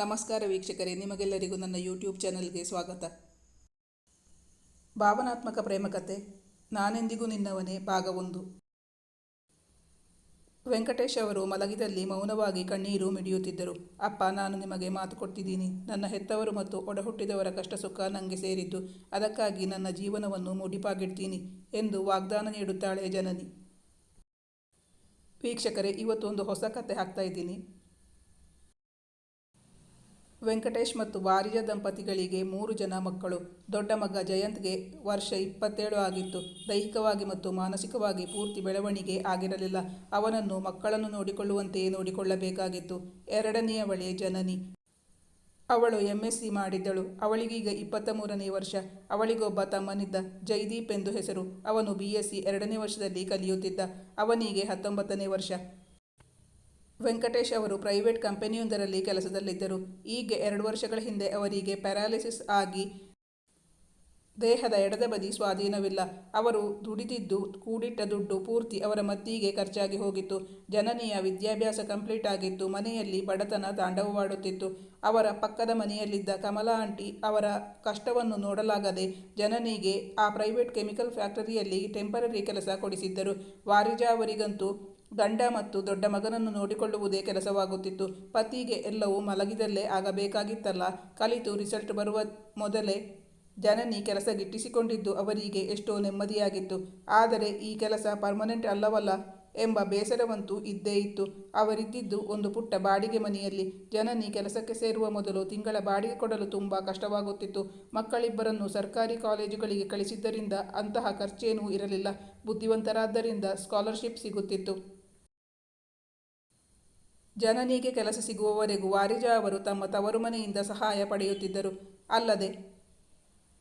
ನಮಸ್ಕಾರ ವೀಕ್ಷಕರೇ, ನಿಮಗೆಲ್ಲರಿಗೂ ನನ್ನ ಯೂಟ್ಯೂಬ್ ಚಾನಲ್ಗೆ ಸ್ವಾಗತ. ಭಾವನಾತ್ಮಕ ಪ್ರೇಮಕತೆ ನಾನೆಂದಿಗೂ ನಿನ್ನವನೇ ಭಾಗ ಒಂದು. ವೆಂಕಟೇಶ್ ಅವರು ಮಲಗಿದಲ್ಲಿ ಮೌನವಾಗಿ ಕಣ್ಣೀರು ಮಿಡಿಯುತ್ತಿದ್ದರು. ಅಪ್ಪ, ನಾನು ನಿಮಗೆ ಮಾತು ಕೊಡ್ತಿದ್ದೀನಿ ನನ್ನ ಹೆತ್ತವರು ಮತ್ತು ಒಡಹುಟ್ಟಿದವರ ಕಷ್ಟ ಸುಖ ನನಗೆ ಸೇರಿದ್ದು. ಅದಕ್ಕಾಗಿ ನನ್ನ ಜೀವನವನ್ನು ಮುಡಿಪಾಗಿಡ್ತೀನಿ ಎಂದು ವಾಗ್ದಾನ ನೀಡುತ್ತಾಳೆ ಜನನಿ. ವೀಕ್ಷಕರೇ, ಇವತ್ತೊಂದು ಹೊಸ ಕತೆ ಹಾಕ್ತಾ ಇದ್ದೀನಿ. ವೆಂಕಟೇಶ್ ಮತ್ತು ವಾರಿಜ ದಂಪತಿಗಳಿಗೆ ಮೂರು ಜನ ಮಕ್ಕಳು. ದೊಡ್ಡ ಮಗ ಜಯಂತ್ಗೆ ವರ್ಷ ಇಪ್ಪತ್ತೇಳು ಆಗಿತ್ತು. ದೈಹಿಕವಾಗಿ ಮತ್ತು ಮಾನಸಿಕವಾಗಿ ಪೂರ್ತಿ ಬೆಳವಣಿಗೆ ಆಗಿರಲಿಲ್ಲ. ಅವನನ್ನು ಮಕ್ಕಳನ್ನು ನೋಡಿಕೊಳ್ಳುವಂತೆಯೇ ನೋಡಿಕೊಳ್ಳಬೇಕಾಗಿತ್ತು. ಎರಡನೆಯವಳೇ ಜನನಿ. ಅವಳು ಎಂ ಎಸ್ ಸಿ ಮಾಡಿದ್ದಳು. ಅವಳಿಗೀಗ ಇಪ್ಪತ್ತ ಮೂರನೇ ವರ್ಷ. ಅವಳಿಗೊಬ್ಬ ತಮ್ಮನಿದ್ದ ಜೈದೀಪ್ ಎಂದು ಹೆಸರು. ಅವನು ಬಿ ಎಸ್ ಸಿ ಎರಡನೇ ವರ್ಷದಲ್ಲಿ ಕಲಿಯುತ್ತಿದ್ದ. ಅವನಿಗೆ ಹತ್ತೊಂಬತ್ತನೇ ವರ್ಷ. ವೆಂಕಟೇಶ್ ಅವರು ಪ್ರೈವೇಟ್ ಕಂಪನಿಯೊಂದರಲ್ಲಿ ಕೆಲಸದಲ್ಲಿದ್ದರು. ಈಗ ಎರಡು ವರ್ಷಗಳ ಹಿಂದೆ ಅವರಿಗೆ ಪ್ಯಾರಾಲಿಸಿಸ್ ಆಗಿ ದೇಹದ ಎಡದ ಬದಿ ಸ್ವಾಧೀನವಿಲ್ಲ. ಅವರು ದುಡಿದಿದ್ದು, ಕೂಡಿಟ್ಟ ದುಡ್ಡು ಪೂರ್ತಿ ಅವರ ಮತ್ತಿಗೆ ಖರ್ಚಾಗಿ ಹೋಗಿತ್ತು. ಜನನಿಯ ವಿದ್ಯಾಭ್ಯಾಸ ಕಂಪ್ಲೀಟ್ ಆಗಿತ್ತು. ಮನೆಯಲ್ಲಿ ಬಡತನ ತಾಂಡವವಾಡುತ್ತಿತ್ತು. ಅವರ ಪಕ್ಕದ ಮನೆಯಲ್ಲಿದ್ದ ಕಮಲಾ ಆಂಟಿ ಅವರ ಕಷ್ಟವನ್ನು ನೋಡಲಾಗದೆ ಜನನಿಗೆ ಆ ಪ್ರೈವೇಟ್ ಕೆಮಿಕಲ್ ಫ್ಯಾಕ್ಟರಿಯಲ್ಲಿ ಟೆಂಪರರಿ ಕೆಲಸ ಕೊಡಿಸಿದ್ದರು. ವಾರಿಜಾ ಅವರಿಗಂತೂ ಗಂಡ ಮತ್ತು ದೊಡ್ಡ ಮಗನನ್ನು ನೋಡಿಕೊಳ್ಳುವುದೇ ಕೆಲಸವಾಗುತ್ತಿತ್ತು. ಪತಿಗೆ ಎಲ್ಲವೂ ಮಲಗಿದಲ್ಲೇ ಆಗಬೇಕಾಗಿತ್ತಲ್ಲ. ಕಲಿತು ರಿಸಲ್ಟ್ ಬರುವ ಮೊದಲೇ ಜನನಿ ಕೆಲಸ ಗಿಟ್ಟಿಸಿಕೊಂಡಿದ್ದು ಅವರಿಗೆ ಎಷ್ಟೋ ನೆಮ್ಮದಿಯಾಗಿತ್ತು. ಆದರೆ ಈ ಕೆಲಸ ಪರ್ಮನೆಂಟ್ ಅಲ್ಲವಲ್ಲ ಎಂಬ ಬೇಸರವಂತೂ ಇದ್ದೇ ಇತ್ತು. ಅವರಿದ್ದಿದ್ದು ಒಂದು ಪುಟ್ಟ ಬಾಡಿಗೆ ಮನೆಯಲ್ಲಿ. ಜನನಿ ಕೆಲಸಕ್ಕೆ ಸೇರುವ ಮೊದಲು ತಿಂಗಳ ಬಾಡಿಗೆ ಕೊಡಲು ತುಂಬ ಕಷ್ಟವಾಗುತ್ತಿತ್ತು. ಮಕ್ಕಳಿಬ್ಬರನ್ನು ಸರ್ಕಾರಿ ಕಾಲೇಜುಗಳಿಗೆ ಕಳಿಸಿದ್ದರಿಂದ ಅಂತಹ ಖರ್ಚೇನೂ ಇರಲಿಲ್ಲ. ಬುದ್ಧಿವಂತರಾದ್ದರಿಂದ ಸ್ಕಾಲರ್ಶಿಪ್ ಸಿಗುತ್ತಿತ್ತು. ಜನನಿಗೆ ಕೆಲಸ ಸಿಗುವವರೆಗೂ ವಾರಿಜಾ ಅವರು ತಮ್ಮ ತವರು ಮನೆಯಿಂದ ಸಹಾಯ ಪಡೆಯುತ್ತಿದ್ದರು. ಅಲ್ಲದೆ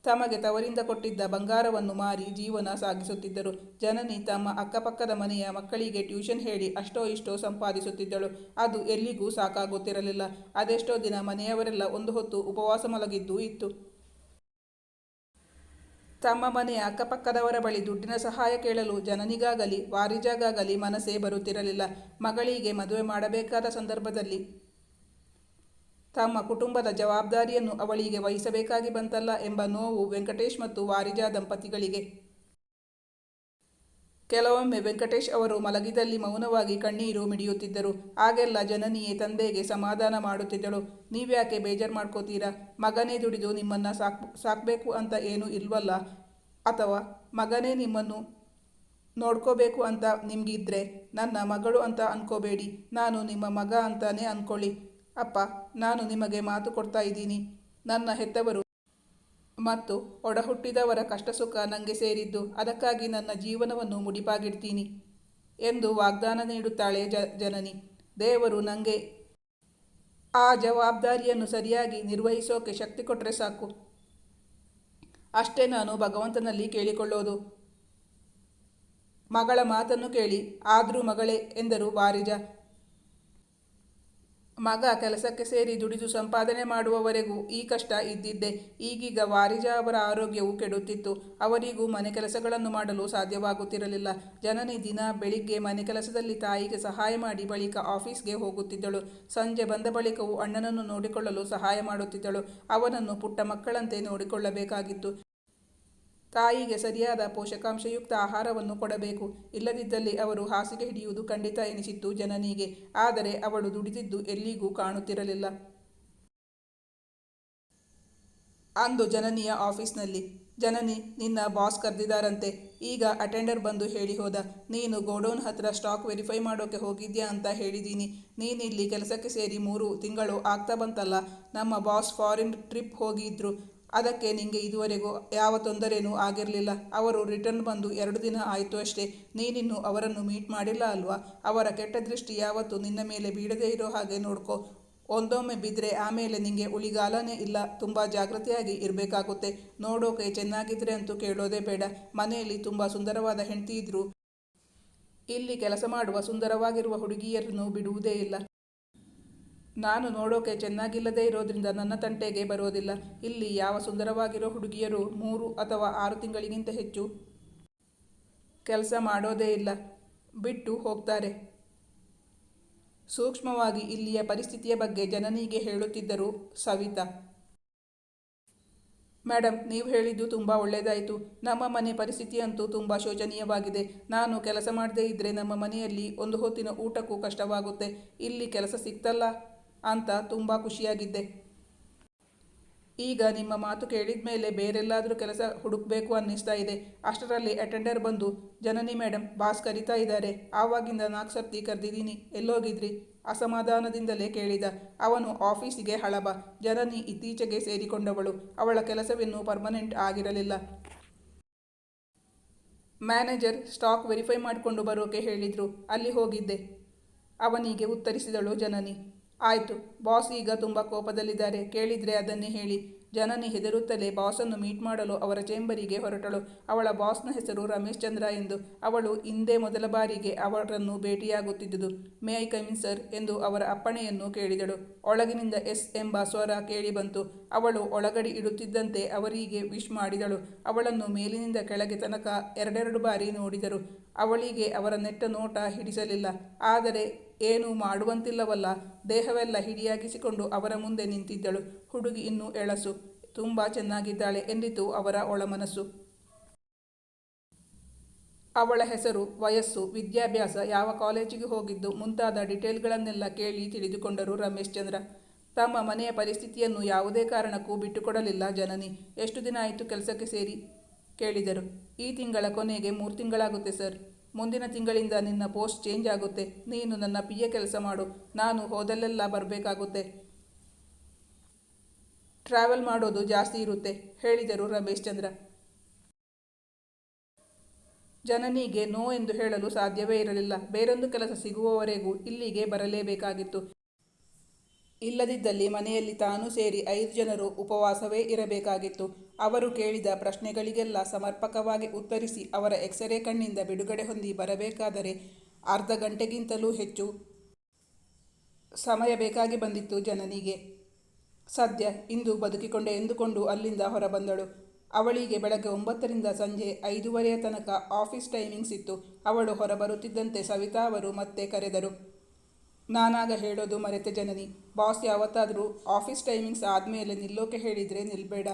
ತಮಗೆ ತವರಿಂದ ಕೊಟ್ಟಿದ್ದ ಬಂಗಾರವನ್ನು ಮಾರಿ ಜೀವನ ಸಾಗಿಸುತ್ತಿದ್ದರು. ಜನನಿ ತಮ್ಮ ಅಕ್ಕಪಕ್ಕದ ಮನೆಯ ಮಕ್ಕಳಿಗೆ ಟ್ಯೂಷನ್ ಹೇಳಿ ಅಷ್ಟೋ ಇಷ್ಟೋ ಸಂಪಾದಿಸುತ್ತಿದ್ದಳು. ಅದು ಎಲ್ಲಿಗೂ ಸಾಕಾಗುತ್ತಿರಲಿಲ್ಲ. ಅದೆಷ್ಟೋ ದಿನ ಮನೆಯವರೆಲ್ಲ ಒಂದು ಹೊತ್ತು ಉಪವಾಸ ಮಲಗಿದ್ದೂ ಇತ್ತು. ತಮ್ಮ ಮನೆಯ ಅಕ್ಕಪಕ್ಕದವರ ಬಳಿ ದುಡ್ಡಿನ ಸಹಾಯ ಕೇಳಲು ಜನನಿಗಾಗಲಿ, ವಾರಿಜಾಗಾಗಲಿ ಮನಸ್ಸೇ ಬರುತ್ತಿರಲಿಲ್ಲ. ಮಗಳಿಗೆ ಮದುವೆ ಮಾಡಬೇಕಾದ ಸಂದರ್ಭದಲ್ಲಿ ತಮ್ಮ ಕುಟುಂಬದ ಜವಾಬ್ದಾರಿಯನ್ನು ಅವಳಿಗೆ ವಹಿಸಬೇಕಾಗಿ ಬಂತಲ್ಲ ಎಂಬ ನೋವು ವೆಂಕಟೇಶ್ ಮತ್ತು ವಾರಿಜಾ ದಂಪತಿಗಳಿಗೆ. ಕೆಲವೊಮ್ಮೆ ವೆಂಕಟೇಶ್ ಅವರು ಮಲಗಿದಲ್ಲಿ ಮೌನವಾಗಿ ಕಣ್ಣೀರು ಮಿಡಿಯುತ್ತಿದ್ದರು. ಆಗೆಲ್ಲ ಜನನಿಯೇ ತಂದೆಗೆ ಸಮಾಧಾನ ಮಾಡುತ್ತಿದ್ದಳು. ನೀವ್ಯಾಕೆ ಬೇಜಾರು ಮಾಡ್ಕೋತೀರಾ? ಮಗನೇ ದುಡಿದು ನಿಮ್ಮನ್ನು ಸಾಕ್, ಸಾಕಬೇಕು ಅಂತ ಏನೂ ಇಲ್ವಲ್ಲ? ಅಥವಾ ಮಗನೇ ನಿಮ್ಮನ್ನು ನೋಡ್ಕೋಬೇಕು ಅಂತ ನಿಮಗಿದ್ರೆ ನನ್ನ ಮಗಳು ಅಂತ ಅನ್ಕೋಬೇಡಿ. ನಾನು ನಿಮ್ಮ ಮಗ ಅಂತಾನೆ ಅಂದ್ಕೊಳ್ಳಿ ಅಪ್ಪ, ನಾನು ನಿಮಗೆ ಮಾತು ಕೊಡ್ತಾ ಇದ್ದೀನಿ. ನನ್ನ ಹೆತ್ತವರು ಮತ್ತು ಒಡಹುಟ್ಟಿದವರ ಕಷ್ಟ ಸುಖ ನನಗೆ ಸೇರಿದ್ದು, ಅದಕ್ಕಾಗಿ ನನ್ನ ಜೀವನವನ್ನು ಮುಡಿಪಾಗಿಡ್ತೀನಿ ಎಂದು ವಾಗ್ದಾನ ನೀಡುತ್ತಾಳೆ ಜ, ಜನನಿ. ದೇವರು ನನಗೆ ಆ ಜವಾಬ್ದಾರಿಯನ್ನು ಸರಿಯಾಗಿ ನಿರ್ವಹಿಸೋಕೆ ಶಕ್ತಿ ಕೊಟ್ಟರೆ ಸಾಕು. ಅಷ್ಟೇ ನಾನು ಭಗವಂತನಲ್ಲಿ ಕೇಳಿಕೊಳ್ಳೋದು. ಮಗಳ ಮಾತನ್ನು ಕೇಳಿ, ಆದರೂ ಮಗಳೇ ಎಂದರು ವಾರಿಜ. ಮಗ ಕೆಲಸಕ್ಕೆ ಸೇರಿ ದುಡಿದು ಸಂಪಾದನೆ ಮಾಡುವವರೆಗೂ ಈ ಕಷ್ಟ ಇದ್ದಿದ್ದೆ. ಈಗೀಗ ವಾರಿಜಾ ಅವರ ಆರೋಗ್ಯವು ಕೆಡುತ್ತಿತ್ತು. ಅವರಿಗೂ ಮನೆ ಕೆಲಸಗಳನ್ನು ಮಾಡಲು ಸಾಧ್ಯವಾಗುತ್ತಿರಲಿಲ್ಲ. ಜನನಿ ದಿನ ಬೆಳಿಗ್ಗೆ ಮನೆ ಕೆಲಸದಲ್ಲಿ ತಾಯಿಗೆ ಸಹಾಯ ಮಾಡಿ ಬಳಿಕ ಆಫೀಸ್ಗೆ ಹೋಗುತ್ತಿದ್ದಳು. ಸಂಜೆ ಬಂದ ಬಳಿಕವೂ ಅಣ್ಣನನ್ನು ನೋಡಿಕೊಳ್ಳಲು ಸಹಾಯ ಮಾಡುತ್ತಿದ್ದಳು. ಅವನನ್ನು ಪುಟ್ಟ ಮಕ್ಕಳಂತೆ ನೋಡಿಕೊಳ್ಳಬೇಕಾಗಿತ್ತು. ತಾಯಿಗೆ ಸರಿಯಾದ ಪೋಷಕಾಂಶಯುಕ್ತ ಆಹಾರವನ್ನು ಕೊಡಬೇಕು. ಇಲ್ಲದಿದ್ದಲ್ಲಿ ಅವರು ಹಾಸಿಗೆ ಹಿಡಿಯುವುದು ಖಂಡಿತ ಎನಿಸಿತ್ತು ಜನನಿಗೆ. ಆದರೆ ಅವಳು ದುಡಿದಿದ್ದು ಎಲ್ಲಿಗೂ ಕಾಣುತ್ತಿರಲಿಲ್ಲ. ಅಂದು ಜನನಿಯ ಆಫೀಸ್ನಲ್ಲಿ, ಜನನಿ, ನಿನ್ನ ಬಾಸ್ ಕರೆದಿದ್ದಾರಂತೆ. ಈಗ ಅಟೆಂಡರ್ ಬಂದು ಹೇಳಿ ಹೋದ. ನೀನು ಗೋಡೌನ್ ಹತ್ರ ಸ್ಟಾಕ್ ವೆರಿಫೈ ಮಾಡೋಕೆ ಹೋಗಿದ್ಯಾ ಅಂತ ಹೇಳಿದ್ದೀನಿ ನೀನಿಲ್ಲಿ ಕೆಲಸಕ್ಕೆ ಸೇರಿ ಮೂರು ತಿಂಗಳು ಆಗ್ತಾ ಬಂತಲ್ಲ. ನಮ್ಮ ಬಾಸ್ ಫಾರಿನ್ ಟ್ರಿಪ್ ಹೋಗಿದ್ರು. ಅದಕ್ಕೆ ನಿಂಗೆ ಇದುವರೆಗೂ ಯಾವ ತೊಂದರೆಯೂ ಆಗಿರಲಿಲ್ಲ. ಅವರು ರಿಟರ್ನ್ ಬಂದು ಎರಡು ದಿನ ಆಯಿತು ಅಷ್ಟೇ. ನೀನಿನ್ನು ಅವರನ್ನು ಮೀಟ್ ಮಾಡಿಲ್ಲ ಅಲ್ವಾ? ಅವರ ಕೆಟ್ಟ ದೃಷ್ಟಿ ಯಾವತ್ತೂ ನಿನ್ನ ಮೇಲೆ ಬೀಳದೇ ಇರೋ ಹಾಗೆ ನೋಡ್ಕೊ. ಒಂದೊಮ್ಮೆ ಬಿದ್ದರೆ ಆಮೇಲೆ ನಿಂಗೆ ಉಳಿಗಾಲನೇ ಇಲ್ಲ. ತುಂಬ ಜಾಗೃತಿಯಾಗಿ ಇರಬೇಕಾಗುತ್ತೆ. ನೋಡೋಕೆ ಚೆನ್ನಾಗಿದ್ರೆ ಅಂತೂ ಕೇಳೋದೇ ಬೇಡ. ಮನೆಯಲ್ಲಿ ತುಂಬ ಸುಂದರವಾದ ಹೆಂಡತಿ ಇದ್ದರು ಇಲ್ಲಿ ಕೆಲಸ ಮಾಡುವ ಸುಂದರವಾಗಿರುವ ಹುಡುಗಿಯರನ್ನು ಬಿಡುವುದೇ ಇಲ್ಲ. ನಾನು ನೋಡೋಕೆ ಚೆನ್ನಾಗಿಲ್ಲದೇ ಇರೋದ್ರಿಂದ ನನ್ನ ತಂಟೆಗೆ ಬರೋದಿಲ್ಲ. ಇಲ್ಲಿ ಯಾವ ಸುಂದರವಾಗಿರೋ ಹುಡುಗಿಯರು ಮೂರು ಅಥವಾ ಆರು ತಿಂಗಳಿಗಿಂತ ಹೆಚ್ಚು ಕೆಲಸ ಮಾಡೋದೇ ಇಲ್ಲ. ಬಿಟ್ಟು ಹೋಗ್ತಾರೆ. ಸೂಕ್ಷ್ಮವಾಗಿ ಇಲ್ಲಿಯ ಪರಿಸ್ಥಿತಿಯ ಬಗ್ಗೆ ಜನನಿಗೆ ಹೇಳುತ್ತಿದ್ದರು ಸವಿತಾ. ಮೇಡಮ್ ನೀವು ಹೇಳಿದ್ದು ತುಂಬ ಒಳ್ಳೆಯದಾಯಿತು ನಮ್ಮ ಮನೆ ಪರಿಸ್ಥಿತಿ ಅಂತೂ ತುಂಬ ಶೋಚನೀಯವಾಗಿದೆ. ನಾನು ಕೆಲಸ ಮಾಡದೇ ಇದ್ದರೆ ನಮ್ಮ ಮನೆಯಲ್ಲಿ ಒಂದು ಹೊತ್ತಿನ ಊಟಕ್ಕೂ ಕಷ್ಟವಾಗುತ್ತೆ. ಇಲ್ಲಿ ಕೆಲಸ ಸಿಕ್ತಲ್ಲ. ಅಂತ ತುಂಬ ಖುಷಿಯಾಗಿದ್ದೆ. ಈಗ ನಿಮ್ಮ ಮಾತು ಕೇಳಿದ ಮೇಲೆ ಬೇರೆಲ್ಲಾದರೂ ಕೆಲಸ ಹುಡುಕಬೇಕು ಅನ್ನಿಸ್ತಾ ಇದೆ. ಅಷ್ಟರಲ್ಲಿ ಅಟೆಂಡರ್ ಬಂದು, ಜನನಿ ಮೇಡಮ್ ಬಾಸ್ ಕರಿತಾ ಇದ್ದಾರೆ. ಆವಾಗಿಂದ ನಾಲ್ಕು ಸರ್ತಿ ಕರೆದಿದ್ದೀನಿ. ಎಲ್ಲೋಗಿದ್ರಿ? ಅಸಮಾಧಾನದಿಂದಲೇ ಕೇಳಿದ. ಅವನು ಆಫೀಸಿಗೆ ಹಳಬ. ಜನನಿ ಇತ್ತೀಚೆಗೆ ಸೇರಿಕೊಂಡವಳು. ಅವಳ ಕೆಲಸವಿನ್ನೂ ಪರ್ಮನೆಂಟ್ ಆಗಿರಲಿಲ್ಲ. ಮ್ಯಾನೇಜರ್ ಸ್ಟಾಕ್ ವೆರಿಫೈ ಮಾಡಿಕೊಂಡು ಬರೋಕೆ ಹೇಳಿದರು. ಅಲ್ಲಿ ಹೋಗಿದ್ದೆ. ಅವನಿಗೆ ಉತ್ತರಿಸಿದಳು ಜನನಿ. ಆಯಿತು, ಬಾಸ್ ಈಗ ತುಂಬ ಕೋಪದಲ್ಲಿದ್ದಾರೆ. ಕೇಳಿದರೆ ಅದನ್ನೇ ಹೇಳಿ. ಜನನಿ ಹೆದರುತ್ತಲೇ ಬಾಸನ್ನು ಮೀಟ್ ಮಾಡಲು ಅವರ ಚೇಂಬರಿಗೆ ಹೊರಟಳು. ಅವಳ ಬಾಸ್ನ ಹೆಸರು ರಮೇಶ್ ಚಂದ್ರ ಎಂದು. ಅವಳು ಹಿಂದೆ ಮೊದಲ ಬಾರಿಗೆ ಅವರನ್ನು ಭೇಟಿಯಾಗುತ್ತಿದ್ದುದು. May I come in sir ಎಂದು ಅವರ ಅಪ್ಪಣೆಯನ್ನು ಕೇಳಿದಳು. ಒಳಗಿನಿಂದ ಎಸ್ ಎಂಬ ಸ್ವರ ಕೇಳಿಬಂತು ಅವಳು ಒಳಗಡೆ ಇಡುತ್ತಿದ್ದಂತೆ ಅವರಿಗೆ ವಿಶ್ ಮಾಡಿದಳು. ಅವಳನ್ನು ಮೇಲಿನಿಂದ ಕೆಳಗೆ ತನಕ ಎರಡೆರಡು ಬಾರಿ ನೋಡಿದರು. ಅವಳಿಗೆ ಅವರ ನೆಟ್ಟ ನೋಟ ಹಿಡಿಸಲಿಲ್ಲ. ಆದರೆ ಏನೂ ಮಾಡುವಂತಿಲ್ಲವಲ್ಲ. ದೇಹವೆಲ್ಲ ಹಿಡಿಯಾಗಿಸಿಕೊಂಡು ಅವರ ಮುಂದೆ ನಿಂತಿದ್ದಳು. ಹುಡುಗಿ ಇನ್ನೂ ಎಳಸು. ತುಂಬ ಚೆನ್ನಾಗಿದ್ದಾಳೆ ಎಂದಿತು ಅವರ ಒಳಮನಸ್ಸು. ಅವಳ ಹೆಸರು, ವಯಸ್ಸು, ವಿದ್ಯಾಭ್ಯಾಸ ಯಾವ ಕಾಲೇಜಿಗೆ ಹೋಗಿದ್ದು ಮುಂತಾದ ಡೀಟೇಲ್ಗಳನ್ನೆಲ್ಲ ಕೇಳಿ ತಿಳಿದುಕೊಂಡರು ರಮೇಶ್ ಚಂದ್ರ. ತಮ್ಮ ಮನೆಯ ಪರಿಸ್ಥಿತಿಯನ್ನು ಯಾವುದೇ ಕಾರಣಕ್ಕೂ ಬಿಟ್ಟುಕೊಡಲಿಲ್ಲ ಜನನಿ. ಎಷ್ಟು ದಿನ ಆಯಿತು ಕೆಲಸಕ್ಕೆ ಸೇರಿ? ಕೇಳಿದರು. ಈ ತಿಂಗಳ ಕೊನೆಗೆ ಮೂರು ತಿಂಗಳಾಗುತ್ತೆ ಸರ್. ಮುಂದಿನ ತಿಂಗಳಿಂದ ನಿನ್ನ ಪೋಸ್ಟ್ ಚೇಂಜ್ ಆಗುತ್ತೆ. ನೀನು ನನ್ನ ಪಿ ಎ ಕೆಲಸ ಮಾಡು. ನಾನು ಹೋದಲ್ಲೆಲ್ಲ ಬರಬೇಕಾಗುತ್ತೆ. ಟ್ರಾವೆಲ್ ಮಾಡೋದು ಜಾಸ್ತಿ ಇರುತ್ತೆ, ಹೇಳಿದರು ರಮೇಶ್ ಚಂದ್ರ. ಜನನಿಗೆ ನೋ ಎಂದು ಹೇಳಲು ಸಾಧ್ಯವೇ ಇರಲಿಲ್ಲ. ಬೇರೊಂದು ಕೆಲಸ ಸಿಗುವವರೆಗೂ ಇಲ್ಲಿಗೆ ಬರಲೇಬೇಕಾಗಿತ್ತು. ಇಲ್ಲದಿದ್ದಲ್ಲಿ ಮನೆಯಲ್ಲಿ ತಾನು ಸೇರಿ ಐದು ಜನರು ಉಪವಾಸವೇ ಇರಬೇಕಾಗಿತ್ತು. ಅವರು ಕೇಳಿದ ಪ್ರಶ್ನೆಗಳಿಗೆಲ್ಲ ಸಮರ್ಪಕವಾಗಿ ಉತ್ತರಿಸಿ ಅವರ ಎಕ್ಸರೆ ಕಣ್ಣಿಂದ ಬಿಡುಗಡೆ ಹೊಂದಿ ಬರಬೇಕಾದರೆ ಅರ್ಧ ಗಂಟೆಗಿಂತಲೂ ಹೆಚ್ಚು ಸಮಯ ಬೇಕಾಗಿ ಬಂದಿತ್ತು ಜನನಿಗೆ. ಸದ್ಯ ಇಂದು ಬದುಕಿಕೊಂಡೆ ಎಂದುಕೊಂಡು ಅಲ್ಲಿಂದ ಹೊರಬಂದಳು. ಅವಳಿಗೆ ಬೆಳಗ್ಗೆ ಒಂಬತ್ತರಿಂದ ಸಂಜೆ ಐದೂವರೆಯ ತನಕ ಆಫೀಸ್ ಟೈಮಿಂಗ್ಸ್ ಇತ್ತು. ಅವಳು ಹೊರಬರುತ್ತಿದ್ದಂತೆ ಸವಿತಾ ಅವರು ಮತ್ತೆ ಕರೆದರು ನಾನಾಗ ಹೇಳೋದು ಮರೆತೆ ಜನನಿ. ಬಾಸ್ ಯಾವತ್ತಾದರೂ ಆಫೀಸ್ ಟೈಮಿಂಗ್ಸ್ ಆದಮೇಲೆ ನಿಲ್ಲೋಕೆ ಹೇಳಿದರೆ ನಿಲ್ಬೇಡ.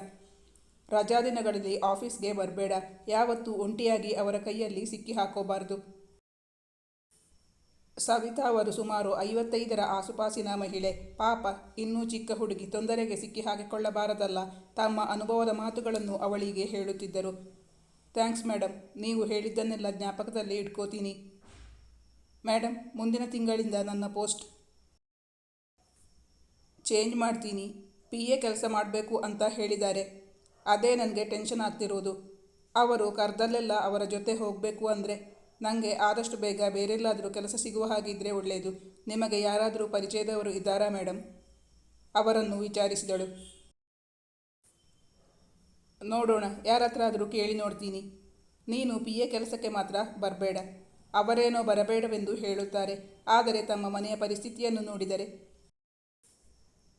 ರಜಾದಿನಗಳಲ್ಲಿ ಆಫೀಸ್ಗೆ ಬರಬೇಡ. ಯಾವತ್ತೂ ಒಂಟಿಯಾಗಿ ಅವರ ಕೈಯಲ್ಲಿ ಸಿಕ್ಕಿ ಹಾಕೋಬಾರ್ದು. ಸವಿತಾ ಅವರು ಸುಮಾರು ಐವತ್ತೈದರ ಆಸುಪಾಸಿನ ಮಹಿಳೆ. ಪಾಪ, ಇನ್ನೂ ಚಿಕ್ಕ ಹುಡುಗಿ ತೊಂದರೆಗೆ ಸಿಕ್ಕಿ ಹಾಕಿಕೊಳ್ಳಬಾರದಲ್ಲ ತಮ್ಮ ಅನುಭವದ ಮಾತುಗಳನ್ನು ಅವಳಿಗೆ ಹೇಳುತ್ತಿದ್ದರು. ಥ್ಯಾಂಕ್ಸ್ ಮೇಡಮ್ ನೀವು ಹೇಳಿದ್ದನ್ನೆಲ್ಲ ಜ್ಞಾಪಕದಲ್ಲಿ ಇಟ್ಕೋತೀನಿ. ಮೇಡಮ್ ಮುಂದಿನ ತಿಂಗಳಿಂದ ನನ್ನ ಪೋಸ್ಟ್ ಚೇಂಜ್ ಮಾಡ್ತೀನಿ. ಪಿ ಎ ಕೆಲಸ ಮಾಡಬೇಕು ಅಂತ ಹೇಳಿದ್ದಾರೆ. ಅದೇ ನನಗೆ ಟೆನ್ಷನ್ ಆಗ್ತಿರೋದು. ಅವರು ಕರ್ದಲ್ಲೆಲ್ಲ ಅವರ ಜೊತೆ ಹೋಗಬೇಕು ಅಂದರೆ ನನಗೆ ಆದಷ್ಟು ಬೇಗ ಬೇರೆಲ್ಲಾದರೂ ಕೆಲಸ ಸಿಗುವ ಹಾಗಿದ್ದರೆ ಒಳ್ಳೆಯದು ನಿಮಗೆ ಯಾರಾದರೂ ಪರಿಚಯದವರು ಇದ್ದಾರಾ ಮೇಡಮ್ ಅವರನ್ನು ವಿಚಾರಿಸಿದಳು. ನೋಡೋಣ ಯಾರ ಹತ್ರ ಆದರೂ ಕೇಳಿ ನೋಡ್ತೀನಿ. ನೀನು ಪಿ ಎ ಕೆಲಸಕ್ಕೆ ಮಾತ್ರ ಬರಬೇಡ. ಅವರೇನೋ ಬರಬೇಡವೆಂದು ಹೇಳುತ್ತಾರೆ. ಆದರೆ ತಮ್ಮ ಮನೆಯ ಪರಿಸ್ಥಿತಿಯನ್ನು ನೋಡಿದರೆ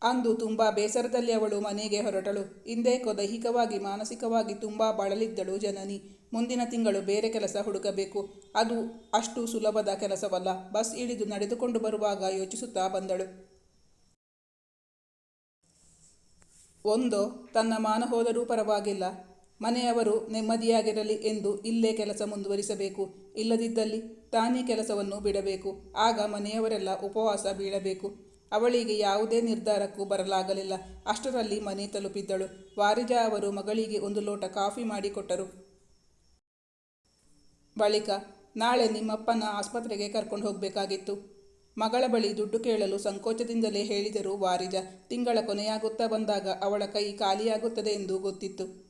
ಅಂದು ತುಂಬ ಬೇಸರದಲ್ಲಿ ಅವಳು ಮನೆಗೆ ಹೊರಟಳು. ಹಿಂದೇಕೋ ದೈಹಿಕವಾಗಿ, ಮಾನಸಿಕವಾಗಿ ತುಂಬ ಬಳಲಿದ್ದಳು ಜನನಿ. ಮುಂದಿನ ತಿಂಗಳು ಬೇರೆ ಕೆಲಸ ಹುಡುಕಬೇಕು. ಅದು ಅಷ್ಟು ಸುಲಭದ ಕೆಲಸವಲ್ಲ. ಬಸ್ ಇಳಿದು ನಡೆದುಕೊಂಡು ಬರುವಾಗ ಯೋಚಿಸುತ್ತಾ ಬಂದಳು. ಒಂದೋ, ತನ್ನ ಮಾನ ಹೋದರೂ ಪರವಾಗಿಲ್ಲ. ಮನೆಯವರು ನೆಮ್ಮದಿಯಾಗಿರಲಿ ಎಂದು ಇಲ್ಲೇ ಕೆಲಸ ಮುಂದುವರಿಸಬೇಕು. ಇಲ್ಲದಿದ್ದಲ್ಲಿ ತಾನೇ ಕೆಲಸವನ್ನು ಬಿಡಬೇಕು. ಆಗ ಮನೆಯವರೆಲ್ಲ ಉಪವಾಸ ಬೀಳಬೇಕು. ಅವಳಿಗೆ ಯಾವುದೇ ನಿರ್ಧಾರಕ್ಕೂ ಬರಲಾಗಲಿಲ್ಲ. ಅಷ್ಟರಲ್ಲಿ ಮನೆ ತಲುಪಿದ್ದಳು. ವಾರಿಜಾ ಅವರು ಮಗಳಿಗೆ ಒಂದು ಲೋಟ ಕಾಫಿ ಮಾಡಿಕೊಟ್ಟರು. ಬಳಿಕ ನಾಳೆ ನಿಮ್ಮಪ್ಪನ ಆಸ್ಪತ್ರೆಗೆ ಕರ್ಕೊಂಡು ಹೋಗಬೇಕಾಗಿತ್ತು. ಮಗಳ ಬಳಿ ದುಡ್ಡು ಕೇಳಲು ಸಂಕೋಚದಿಂದಲೇ ಹೇಳಿದರು ವಾರಿಜ. ತಿಂಗಳ ಕೊನೆಯಾಗುತ್ತಾ ಬಂದಾಗ ಅವಳ ಕೈ ಖಾಲಿಯಾಗುತ್ತದೆ ಎಂದು ಗೊತ್ತಿತ್ತು.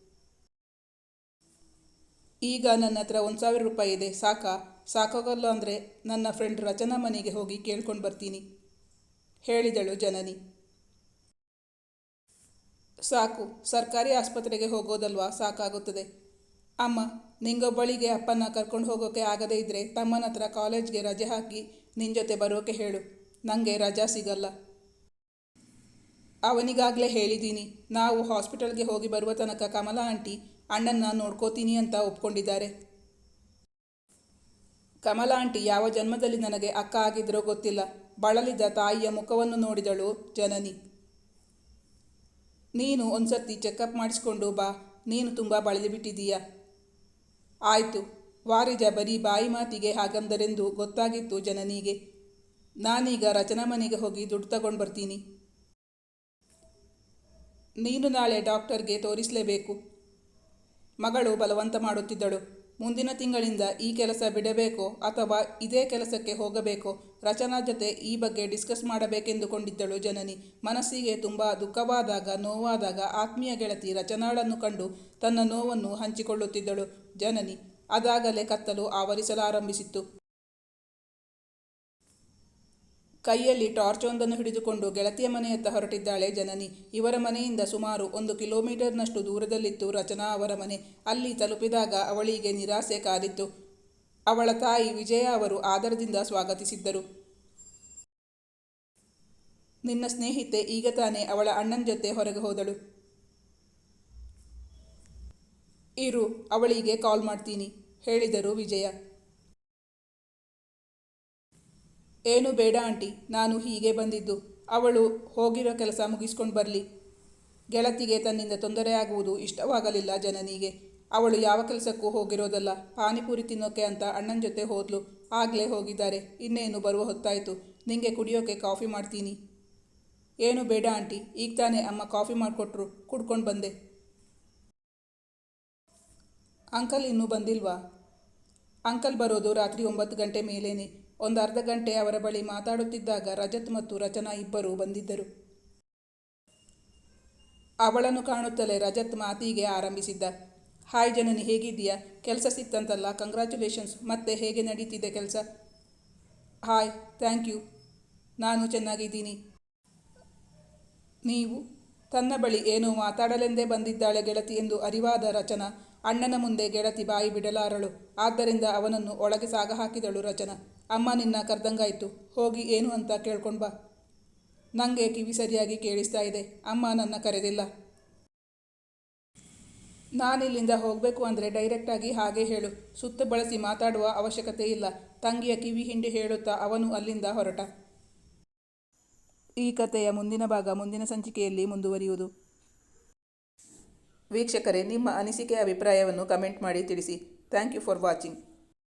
ಈಗ ನನ್ನ ಹತ್ರ ಒಂದು ಸಾವಿರ ರೂಪಾಯಿ ಇದೆ, ಸಾಕಾ? ಸಾಕಾಗಲ್ಲ ಅಂದರೆ ನನ್ನ ಫ್ರೆಂಡ್ ರಚನಾ ಮನೆಗೆ ಹೋಗಿ ಕೇಳ್ಕೊಂಡು ಬರ್ತೀನಿ, ಹೇಳಿದಳು ಜನನಿ. ಸಾಕು, ಸರ್ಕಾರಿ ಆಸ್ಪತ್ರೆಗೆ ಹೋಗೋದಲ್ವಾ? ಸಾಕಾಗುತ್ತದೆ. ಅಮ್ಮ ನಿಂಗೊಬ್ಬಳಿಗೆ ಅಪ್ಪನ ಕರ್ಕೊಂಡು ಹೋಗೋಕೆ ಆಗದೇ ಇದ್ದರೆ ತಮ್ಮನ ಹತ್ರ ಕಾಲೇಜ್ಗೆ ರಜೆ ಹಾಕಿ ನಿನ್ನ ಜೊತೆ ಬರೋಕೆ ಹೇಳು ನನಗೆ ರಜಾ ಸಿಗಲ್ಲ. ಅವನಿಗಾಗಲೇ ಹೇಳಿದ್ದೀನಿ ನಾವು ಹಾಸ್ಪಿಟಲ್ಗೆ ಹೋಗಿ ಬರುವ ತನಕ ಕಮಲಾ ಆಂಟಿ ಅಣ್ಣನ್ನ ನೋಡ್ಕೋತೀನಿ ಅಂತ ಒಪ್ಕೊಂಡಿದ್ದಾರೆ. ಕಮಲಾ ಆಂಟಿ ಯಾವ ಜನ್ಮದಲ್ಲಿ ನನಗೆ ಅಕ್ಕ ಆಗಿದ್ರೋ ಗೊತ್ತಿಲ್ಲ. ಬಳಲಿದ ತಾಯಿಯ ಮುಖವನ್ನು ನೋಡಿದಳು ಜನನಿ. ನೀನು ಒಂದ್ಸರ್ತಿ ಚೆಕಪ್ ಮಾಡಿಸ್ಕೊಂಡು ಬಾ, ನೀನು ತುಂಬ ಬಳಲಿಬಿಟ್ಟಿದೀಯ ಆಯಿತು, ವಾರಿಜ ಬರೀ ಬಾಯಿ ಮಾತಿಗೆ ಹಾಗಂದರೆಂದು ಗೊತ್ತಾಗಿತ್ತು ಜನನಿಗೆ. ನಾನೀಗ ರಚನಾ ಮನೆಗೆ ಹೋಗಿ ದುಡ್ಡು ತಗೊಂಡು ಬರ್ತೀನಿ. ನೀನು ನಾಳೆ ಡಾಕ್ಟರ್ಗೆ ತೋರಿಸಲೇಬೇಕು. ಮಗಳು ಬಲವಂತ ಮಾಡುತ್ತಿದ್ದಳು. ಮುಂದಿನ ತಿಂಗಳಿಂದ ಈ ಕೆಲಸ ಬಿಡಬೇಕೋ ಅಥವಾ ಇದೇ ಕೆಲಸಕ್ಕೆ ಹೋಗಬೇಕೋ ರಚನಾ ಜೊತೆ ಈ ಬಗ್ಗೆ ಡಿಸ್ಕಸ್ ಮಾಡಬೇಕೆಂದುಕೊಂಡಿದ್ದಳು ಜನನಿ. ಮನಸ್ಸಿಗೆ ತುಂಬ ದುಃಖವಾದಾಗ, ನೋವಾದಾಗ ಆತ್ಮೀಯ ಗೆಳತಿ ರಚನಾಳನ್ನು ಕಂಡು ತನ್ನ ನೋವನ್ನು ಹಂಚಿಕೊಳ್ಳುತ್ತಿದ್ದಳು ಜನನಿ. ಅದಾಗಲೇ ಕತ್ತಲು ಆವರಿಸಲಾರಂಭಿಸಿತ್ತು. ಕೈಯಲ್ಲಿ ಟಾರ್ಚ್ ಒಂದನ್ನು ಹಿಡಿದುಕೊಂಡು ಗೆಳತಿಯ ಮನೆಯತ್ತ ಹೊರಟಿದ್ದಾಳೆ ಜನನಿ. ಇವರ ಮನೆಯಿಂದ ಸುಮಾರು ಒಂದು ಕಿಲೋಮೀಟರ್ನಷ್ಟು ದೂರದಲ್ಲಿತ್ತು ರಚನಾ ಅವರ ಮನೆ. ಅಲ್ಲಿ ತಲುಪಿದಾಗ ಅವಳಿಗೆ ನಿರಾಸೆ ಕಾದಿತ್ತು. ಅವಳ ತಾಯಿ ವಿಜಯ ಅವರು ಆದರದಿಂದ ಸ್ವಾಗತಿಸಿದ್ದರು. ನಿನ್ನ ಸ್ನೇಹಿತೆ ಈಗ ತಾನೇ ಅವಳ ಅಣ್ಣನ ಜೊತೆ ಹೊರಗೆ ಹೋದಳು. ಇರು, ಅವಳಿಗೆ ಕಾಲ್ ಮಾಡ್ತೀನಿ, ಹೇಳಿದರು ವಿಜಯ. ಏನು ಬೇಡ ಆಂಟಿ, ನಾನು ಹೀಗೆ ಬಂದಿದ್ದು. ಅವಳು ಹೋಗಿರೋ ಕೆಲಸ ಮುಗಿಸ್ಕೊಂಡು ಬರಲಿ. ಗೆಳತಿಗೆ ತನ್ನಿಂದ ತೊಂದರೆಯಾಗುವುದು ಇಷ್ಟವಾಗಲಿಲ್ಲ ಜನನಿಗೆ. ಅವಳು ಯಾವ ಕೆಲಸಕ್ಕೂ ಹೋಗಿರೋದಲ್ಲ. ಪಾನಿಪುರಿ ತಿನ್ನೋಕೆ ಅಂತ ಅಣ್ಣನ ಜೊತೆ ಹೋದ್ಲು. ಆಗಲೇ ಹೋಗಿದ್ದಾರೆ. ಇನ್ನೇನು ಬರುವ ಹೊತ್ತಾಯಿತು. ನಿಂಗೆ ಕುಡಿಯೋಕೆ ಕಾಫಿ ಮಾಡ್ತೀನಿ. ಏನು ಬೇಡ ಆಂಟಿ, ಈಗ ತಾನೇ ಅಮ್ಮ ಕಾಫಿ ಮಾಡಿಕೊಟ್ರು. ಕುಡ್ಕೊಂಡು ಬಂದೆ. ಅಂಕಲ್ ಇನ್ನೂ ಬಂದಿಲ್ವಾ? ಅಂಕಲ್ ಬರೋದು ರಾತ್ರಿ ಒಂಬತ್ತು ಗಂಟೆ ಮೇಲೇನೆ. ಒಂದು ಅರ್ಧ ಗಂಟೆ ಅವರ ಬಳಿ ಮಾತಾಡುತ್ತಿದ್ದಾಗ ರಜತ್ ಮತ್ತು ರಚನಾ ಇಬ್ಬರೂ ಬಂದಿದ್ದರು. ಅವಳನ್ನು ಕಾಣುತ್ತಲೇ ರಜತ್ ಮಾತಿಗೆ ಆರಂಭಿಸಿದ್ದ. ಹಾಯ್ ಜನನಿ, ಹೇಗಿದ್ದೀಯಾ? ಕೆಲಸ ಸಿಕ್ತಂತಲ್ಲ ಕಂಗ್ರ್ಯಾಚುಲೇಷನ್ಸ್ ಮತ್ತೆ ಹೇಗೆ ನಡೀತಿದೆ ಕೆಲಸ? ಹಾಯ್ ಥ್ಯಾಂಕ್ ಯು ನಾನು ಚೆನ್ನಾಗಿದ್ದೀನಿ. ನೀವು ತನ್ನ ಬಳಿ ಏನೋ ಮಾತಾಡಲೆಂದೇ ಬಂದಿದ್ದಾಳೆ ಗೆಳತಿ ಎಂದು ಅರಿವಾದ ರಚನಾ, ಅಣ್ಣನ ಮುಂದೆ ಗೆಳತಿ ಬಾಯಿ ಬಿಡಲಾರಳು. ಆದ್ದರಿಂದ ಅವನನ್ನು ಒಳಗೆ ಸಾಗ ಹಾಕಿದಳು ರಚನಾ. ಅಮ್ಮ ನಿನ್ನ ಕರ್ದಂಗಾಯಿತು, ಹೋಗಿ ಏನು ಅಂತ ಕೇಳ್ಕೊಂಡು ಬಾ. ನನಗೆ ಕಿವಿ ಸರಿಯಾಗಿ ಕೇಳಿಸ್ತಾ ಇದೆ, ಅಮ್ಮ ನನ್ನ ಕರೆದಿಲ್ಲ. ನಾನಿಲ್ಲಿಂದ ಹೋಗಬೇಕು ಅಂದರೆ ಡೈರೆಕ್ಟಾಗಿ ಹಾಗೆ ಹೇಳು, ಸುತ್ತ ಬಳಸಿ ಮಾತಾಡುವ ಅವಶ್ಯಕತೆ ಇಲ್ಲ, ತಂಗಿಯ ಕಿವಿ ಹಿಂಡಿ ಹೇಳುತ್ತಾ ಅವನು ಅಲ್ಲಿಂದ ಹೊರಟ. ಈ ಕಥೆಯ ಮುಂದಿನ ಭಾಗ ಮುಂದಿನ ಸಂಚಿಕೆಯಲ್ಲಿ ಮುಂದುವರಿಯುವುದು. ವೀಕ್ಷಕರೇ, ನಿಮ್ಮ ಅನಿಸಿಕೆ, ಅಭಿಪ್ರಾಯವನ್ನು ಕಮೆಂಟ್ ಮಾಡಿ ತಿಳಿಸಿ. Thank you for watching.